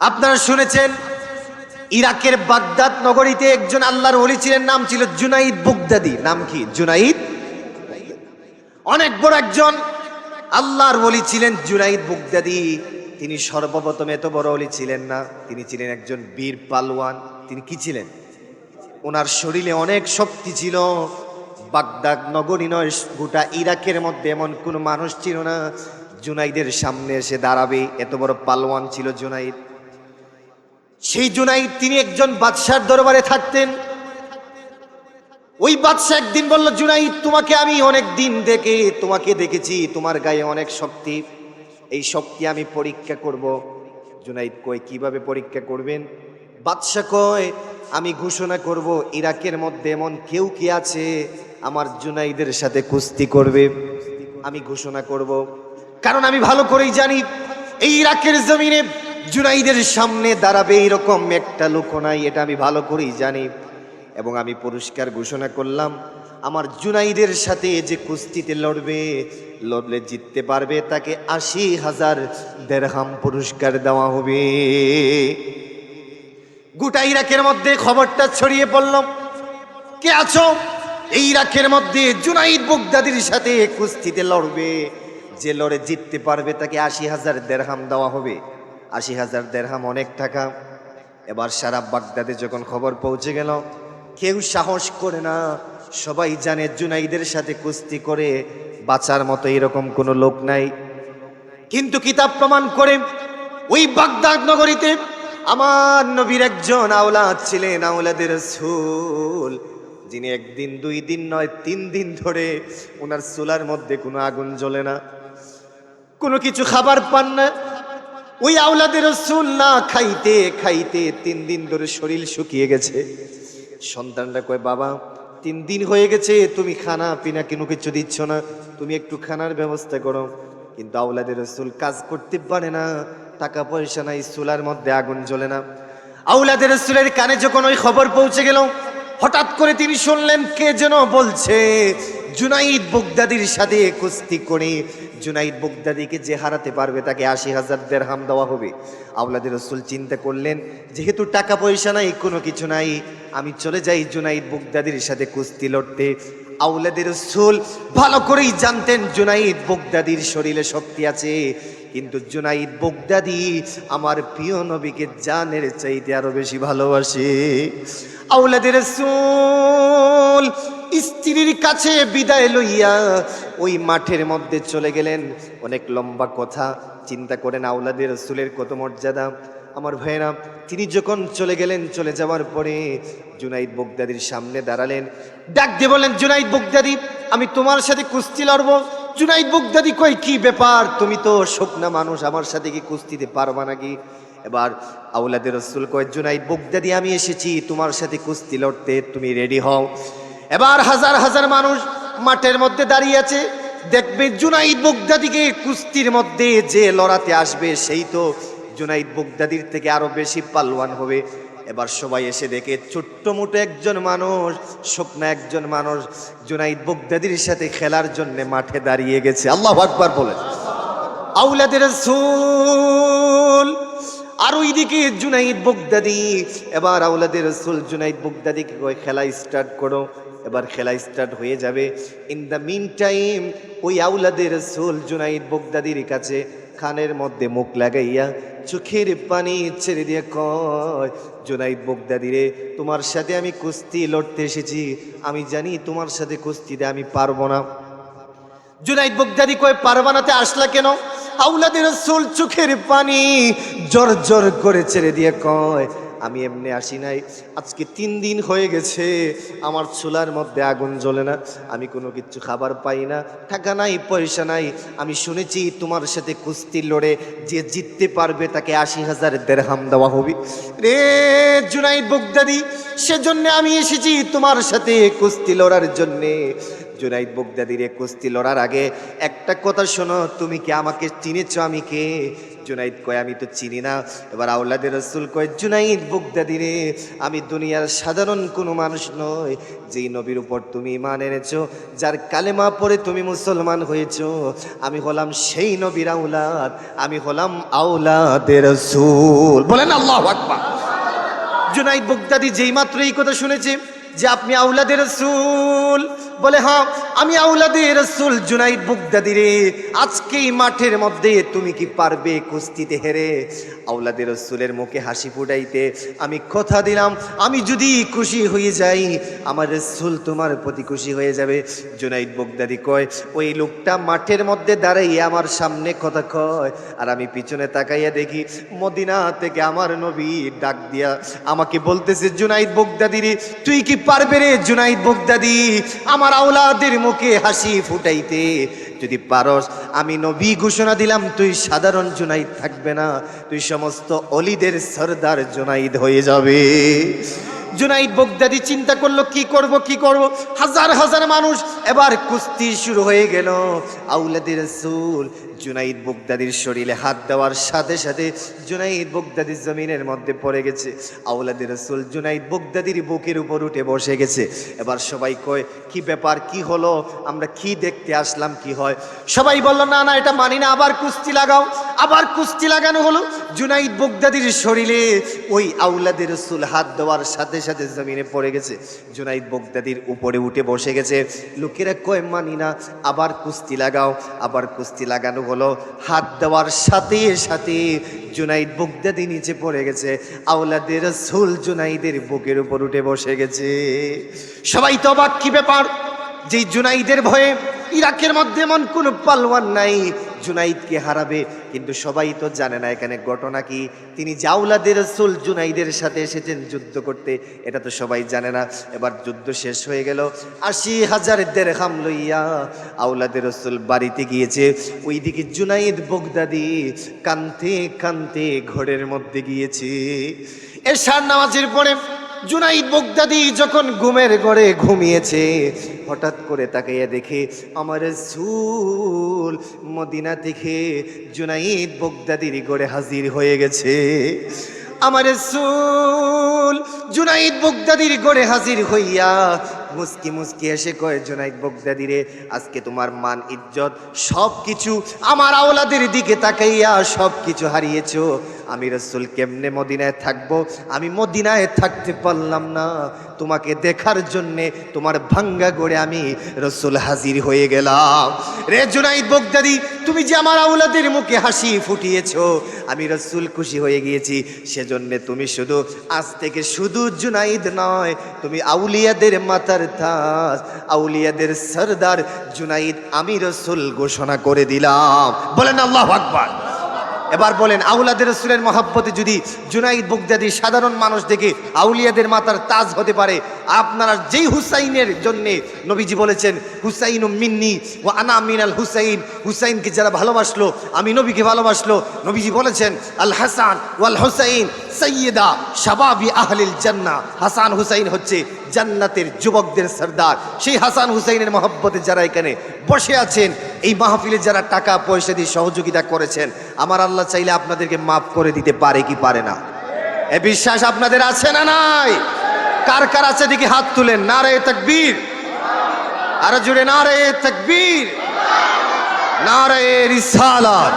আপনারা শুনেছেন, ইরাকের বাগদাদ নগরীতে একজন আল্লাহর ওলি ছিলেন, নাম ছিল জুনাইদ বুগদাদি। নাম কি? জুনাইদ অনেক বড় একজন আল্লাহর ওলি ছিলেন জুনাইদ বুগদাদি। তিনি সর্বপ্রথম এত বড় ওলি ছিলেন না, তিনি ছিলেন একজন বীর পালওয়ান তিনি কি ছিলেন? ওনার শরীরে অনেক শক্তি ছিল। বাগদাদ নগরী নয়, গোটা ইরাকের মধ্যে এমন কোনো মানুষ ছিল না, জুনাইদের সামনে এসে দাঁড়াবে। এত বড় পালওয়ান ছিল জুনাইদ। সেই জুনাইদ তিনি একজন বাদশার দরবারে থাকতেন। ওই বাদশা একদিন বলল, জুনাইদ, তোমাকে আমি অনেক দিন দেখে, তোমাকে দেখেছি, তোমার গায়ে অনেক শক্তি। এই শক্তি আমি পরীক্ষা করব। জুনাইদ কয়, কীভাবে পরীক্ষা করবেন? বাদশা কয়, আমি ঘোষণা করব, ইরাকের মধ্যে এমন কেউ কি আছে আমার জুনাইদের সাথে কুস্তি করবে। আমি ঘোষণা করব। কারণ আমি ভালো করেই জানি, এই ইরাকের জমিনে জুনাইদের সামনে দাঁড়াবে এরকম একটা লোক নাই, এটা আমি ভালো করেই জানি। এবং আমি পুরস্কার ঘোষণা করলাম, আমার জুনাইদের সাথে যে কুস্তিতে লড়বে, লড়লে জিততে পারবে, তাকে আশি হাজার দেড়হাম পুরস্কার দেওয়া হবে। গোটা ইরাকের মধ্যে খবরটা ছড়িয়ে পড়ল। কে আছো? এই ইরাকের মধ্যে জুনাইদ বুগদাদির সাথে কুস্তিতে লড়বে, যে লড়ে জিততে পারবে, তাকে আশি হাজার দেড়হাম দেওয়া হবে। আশি হাজার দেড়হাম অনেক টাকা। এবার সারা বাগদাদে যখন খবর পৌঁছে গেল, কেউ সাহস করে না। সবাই জানে জুনাইদের সাথে কুস্তি করে বাঁচার মতো এরকম কোনো লোক নাই। কিন্তু কিতাব প্রমাণ করে ওই বাগদাদ নগরীতে আমার নবীর একজন আওলাদ ছিলেন, আওলাদের সুল যিনি একদিন, দুই দিন নয়, তিন দিন ধরে ওনার চুলার মধ্যে কোনো আগুন জ্বলে না। কোনো কিছু খাবার পান না। ওই আওলাদের চুল না খাইতে খাইতে তিন দিন ধরে শরীর শুকিয়ে গেছে। সন্তানরা কয়, বাবা, তিন দিন হয়ে গেছে, তুমি খানা পিনা কোনো কিছু দিচ্ছ না? তুমি একটু খানার ব্যবস্থা করো। কিন্তু আওলাদের রসুল কাজ করতে পারে না, টাকা পয়সা নাই, চুলার মধ্যে আগুন জ্বলে না। আউলাদের রসুলের কানে যখন ওই খবর পৌঁছে গেল, হঠাৎ করে তিনি শুনলেন, কে যেন বলছে, জুনাইদ বুগদাদির সাথে কুস্তি করে জুনাইদ বুগদাদিকে যে হারাতে পারবে তাকে আশি হাজার দেড়হাম দেওয়া হবে। আউলাদের রসুল চিন্তা করলেন, যেহেতু টাকা পয়সা নাই, কোনো কিছু নাই, আমি চলে যাই জুনাইদ বুগদাদির সাথে কুস্তি লড়তে। আউলাদের রসুল ভালো করেই জানতেন জুনাইদ বুগদাদির শরীরে শক্তি আছে, কিন্তু জুনাইদ বুগদাদি আমার প্রিয় নবীকে জানের চাইতে আরও বেশি ভালোবাসে। আউলাদের রসুল স্ত্রীর কাছে বিদায় লইয়া ওই মাঠের মধ্যে চলে গেলেন। অনেক লম্বা কথা, চিন্তা করেন আউলাদের রসুলের কত মর্যাদা। আমার ভাইয়েরা, তিনি যখন চলে গেলেন, চলে যাওয়ার পরে জুনাইদ বগদাদির সামনে দাঁড়ালেন। ডাক দিয়ে বলেন জুনাইদ বগদাদি, আমি তোমার সাথে কুস্তি লড়বো। জুনাইদ বগদাদি কই কি ব্যাপার? তুমি তো শুকনা মানুষ, আমার সাথে কি কুস্তিতে পারবা নাকি? এবার আউলাদের রসুল কয়, জুনাইদ বগদাদি, আমি এসেছি, তোমার সাথে কুস্তি লড়তে, তুমি রেডি হও। এবার হাজার হাজার মানুষ মাঠের মধ্যে দাঁড়িয়ে আছে। দেখবে জুনাইদ বগদাদিকে কুস্তির মধ্যে যে লড়াতে আসবে, সেই তো জুনাইদ বগদাদির থেকে আরও বেশি পালওয়ান হবে। এবার সবাই এসে দেখে ছোট্ট মোটো একজন মানুষ শুকনা একজন মানুষ জুনাইদ বগদাদির সাথে খেলার জন্য মাঠে দাঁড়িয়ে গেছে। আল্লাহ আকবার বলেন। আউলাদের রসুল, আর ওইদিকে জুনাইদ বগদাদি, এবার আউলাদের রসুল জুনাইদ বগদাদিকে খেলা স্টার্ট করো। এবার খেলা স্টার্ট হয়ে যাবে। ইন দ্য মিন টাইম ওই আউলাদের সোল জুনাইদ বগদাদির কাছে খানের মধ্যে মুখ লাগাইয়া চোখের পানি ছেড়ে দিয়ে কয়, জুনাইদ বগদাদি রে তোমার সাথে আমি কুস্তি লড়তে এসেছি। আমি জানি তোমার সাথে কুস্তিতে আমি পারব না। জুনাইদ বগদাদি কয় পারবানাতে আসলা কেন? আউলাদের সোল চোখের পানি জর জর করে ছেড়ে দিয়ে কয় আমি এমনি আসি নাই। আজকে তিন দিন হয়ে গেছে, আমার চুলার মধ্যে আগুন জ্বলে না। আমি কোনো কিছু খাবার পাই না, টাকা নাই, পয়সা নাই। আমি শুনেছি তোমার সাথে কুস্তি লড়ে যে জিততে পারবে তাকে আশি হাজার দেড়হাম দেওয়া হবে। রে জুনাইদ বগদাদি, সেজন্য আমি এসেছি তোমার সাথে কুস্তি লড়ার জন্যে। জুনাইদ বগদাদির কুস্তি লড়ার আগে একটা কথা শোনো, তুমি কি আমাকে চিনেছ? আমি কে? জুনাইদ কয়, আমি তো চিনি না। এবার আউলাদের রসুল কয়, জুনাইদ বগদাদিরে, আমি দুনিয়ার সাধারণ কোনো মানুষ নয় যেই নবীর উপর তুমি ইমান এনেছ, যার কালেমা পরে তুমি মুসলমান হয়েছ, আমি হলাম সেই নবীর আউলাদ আমি হলাম আউলাদের রসুল। বলেন আল্লাহ আকবার। জুনাইদ বগদাদি যেই মাত্র এই কথা শুনেছে যে আপনি আউলাদের রসুল বলে হ্যাঁ আমি আউলাদের রসুল জুনাইদ বগদাদি রে। আজকেই মাঠের মধ্যে তুমি কি পারবে কুস্তিতে হেরে? আউলাদের রসুলের মুখে হাসি ফুটাইতে আমি কথা দিলাম, আমি যদি খুশি হয়ে যাই, আমার রসুল তোমার প্রতি খুশি হয়ে যাবে। জুনাইদ বগদাদি কয়, ওই লোকটা মাঠের মধ্যে দাঁড়াইয়ে আমার সামনে কথা কয়, আর আমি পিছনে তাকাইয়া দেখি মদিনা থেকে আমার নবী ডাক দিয়া আমাকে বলতেছে, জুনাইদ বগদাদি রে, তুই কি পারবে রে জুনাইদ বগদাদি আমার আওলাদের মুখে হাসি ফুটাইতে। যদি পারস, আমি নবী ঘোষণা দিলাম, তুই সাধারণ জুনাইদ থাকবে না। তুই সমস্ত অলিদের সর্দার জুনাইদ হয়ে যাবে। জুনাইদ বগদাদি চিন্তা করল, কি করব কি করব? হাজার হাজার মানুষ এবার কুস্তি শুরু হয়ে গেল। আউলাদের রসুল জুনাইদ বগদাদির শরীরে হাত দেওয়ার সাথে সাথে জুনাইদ বগদাদির জমিনের মধ্যে পড়ে গেছে। আউলাদের রসুল জুনাইদ বগদাদির বুকের উপর উঠে বসে গেছে। এবার সবাই কয়, কি ব্যাপার, কি হলো? আমরা কি দেখতে আসলাম, কি হয়? সবাই বলল, না না, এটা মানি না, আবার কুস্তি লাগাও। আবার কুস্তি লাগানো হলো। জুনাইদ বগদাদির শরীরে ওই আউলাদের রসুল হাত দেওয়ার সাথে সাথে জমিনে পড়ে গেছে। জুনাইদ বগদাদির উপরে উঠে বসে গেছে। লোকেরা কয়, মানি না, আবার কুস্তি লাগাও। আবার কুস্তি লাগানো হলো। হাত দেওয়ার সাথে সাথে জুনাইদ বগদাদি নিচে পড়ে গেছে। আউলাদের সুল জুনাইদের বুকের উপর উঠে বসে গেছে। সবাই তো অবাক, কি ব্যাপার? যে জুনাইদের ভয়ে ইরাকের মধ্যে এমন কোনো পালওয়ান নাই জুনাইদকে হারাবে, কিন্তু সবাই তো জানে না এখানে ঘটনা কি। তিনি জাউলাদের রসুল জুনাইদের সাথে এসেছেন যুদ্ধ করতে, এটা তো সবাই জানে না। এবার যুদ্ধ শেষ হয়ে গেল। আশি হাজার দেড়হাম লইয়া আউলাদের রসুল বাড়িতে গিয়েছে। ওইদিকে জুনাইদ বগদাদি কান্তে কান্তে ঘরের মধ্যে গিয়েছে। এশার নামাজের পরে জুনাইদ বগদাদি যখন ঘুমের ঘরে ঘুমিয়েছে, হঠাৎ করে তাকাইয়া দেখে, আমার সুল মদিনা দেখে জুনাইদ বগদাদির গড়ে হাজির হয়ে গেছে। আমার সুল জুনাইদ বগদাদির গড়ে হাজির হইয়া মুস্কি মুসকি এসে কয়ে জোনাইক বকদাদি রে আজকে তোমার মান, ইজ্জত সব কিছু আমার আওলাদের দিকে তাকাইয়া সব কিছু হারিয়েছ। আমি রসুল কেমনে মদিনায় থাকব? আমি মদিনায় থাকতে পারলাম না। তোমাকে দেখার জন্যে তোমার ভাঙ্গা গড়ে আমি রসুল হাজির হয়ে গেলাম। রে জুনাইদ বগদাদি, তুমি যে আমার আউলাদের মুখে হাসি ফুটিয়েছ, আমি রসুল খুশি হয়ে গিয়েছি, সেজন্য তুমি শুধু আজ থেকে শুধু জুনাইদ নয়, তুমি আউলিয়াদের মাতার থাস আউলিয়াদের সরদার জুনাইদ, আমি রসুল ঘোষণা করে দিলাম। বলেন আল্লাহ আকবার। এবার বলেন, আউলাদের রসুলের মহাব্বতে যদি জুনাইদ বুগদাদি সাধারণ মানুষ দেখে আউলিয়াদের মাতার তাজ হতে পারে, আপনারা যেই হুসাইনের জন্যে নবীজি বলেছেন, হুসাইন মিন্নি ও আনা মিনাল হুসাইন হুসাইনকে যারা ভালোবাসলো, আমি নবীকে ভালোবাসলো, নবীজি বলেছেন, আল হাসান ওয়াল হুসাইন সৈয়দা শাবাবি আহলিল জান্না হাসান হুসাইন হচ্ছে জান্নাতের যুবকদের সর্দার। সেই হাসান হুসাইনের মহব্বতে যারা এখানে বসে আছেন, এই মাহফিলে যারা টাকা পয়সা দিয়ে সহযোগিতা করেছেন, আমার আল্লাহ চাইলে আপনাদেরকে মাফ করে দিতে পারে কি পারে না। এ বিশ্বাস আপনাদের আছে না নাই? কার কার আছে দেখি হাত তুলেন? নারে তকবীর। আরও জুড়ে নারে তকবীর। নারে রিসালাত।